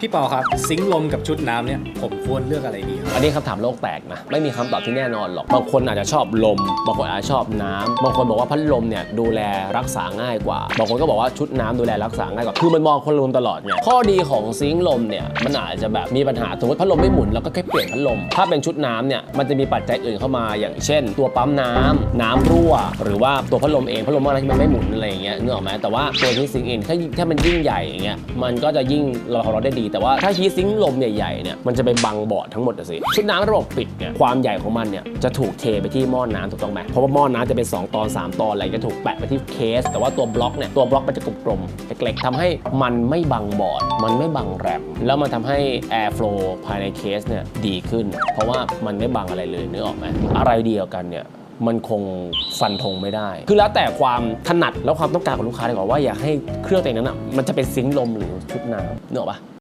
พี่เปาครับ ซิงค์ลมกับชุดน้ำเนี่ยผมควรเลือกอะไรดีครับอันนี้คำถามโลกแตกนะ ไม่มีคำตอบที่แน่นอนหรอก บางคนอาจจะชอบลม บางคนอาจจะชอบน้ำบางคนบอกว่าพัดลมเนี่ยดูแลรักษาง่ายกว่า บางคนก็บอกว่าชุดน้ำดูแลรักษาง่ายกว่า คือมันมองคนละมุมตลอดไงข้อดีของซิงค์ลมเนี่ยมันอาจจะแบบมีปัญหาสมมติพัดลมไม่หมุนแล้วก็แค่เปลี่ยนพัดลม ถ้าเป็นชุดน้ำเนี่ยมันจะมีปัจจัยอื่นเข้ามาอย่างเช่น ตัวปั๊มน้ำน้ำรั่ว หรือว่าตัวพัดลมเองพัดลมอะไรที่มันไม่หมุนอะไรอย่างเงี้ยนึกออกไหมแต่ว่าตัวฮีทซิงค์เองถ้าถ้ามันยิ่งใหญ่อย่างเงี้ยมันก็จะยิ่งเราของเราได้ดีแต่ว่าถ้าฮีทซิงค์ลมใหญ่ๆเนี่ยมันจะไปบังบอร์ดทั้งหมดอะสิชุดน้ำระบบปิดเนี่ยความใหญ่ของมันเนี่ยจะถูกเทไปที่หม้อน้ำถูกต้องไหมเพราะว่าหม้อน้ำจะเป็น 2 ตอน 3 ตอนอะไรจะถูกแปะไปที่เคส แต่ว่าตัวบล็อกเนี่ยตัวบล็อกมันจะกลมๆเล็กๆทำให้มันไม่บังบอร์ดมันไม่บังแรมแล้วมันทำให้ air flow ภายในเคสเนี่ยดีขึ้น เพราะว่ามันไม่บังอะไรเลยนึกออกไหมอะไรเดียวกันเนี่ยมันคงฟันธงไม่ได้ คือแล้วแต่ความถนัดแล้วความต้องการของลูกค้าดีกว่าว่าอยากให้เครื่องตัวเองนั้นอะมันจะเป็นซิงค์ลมหรือชุดน้ำเนออกปะ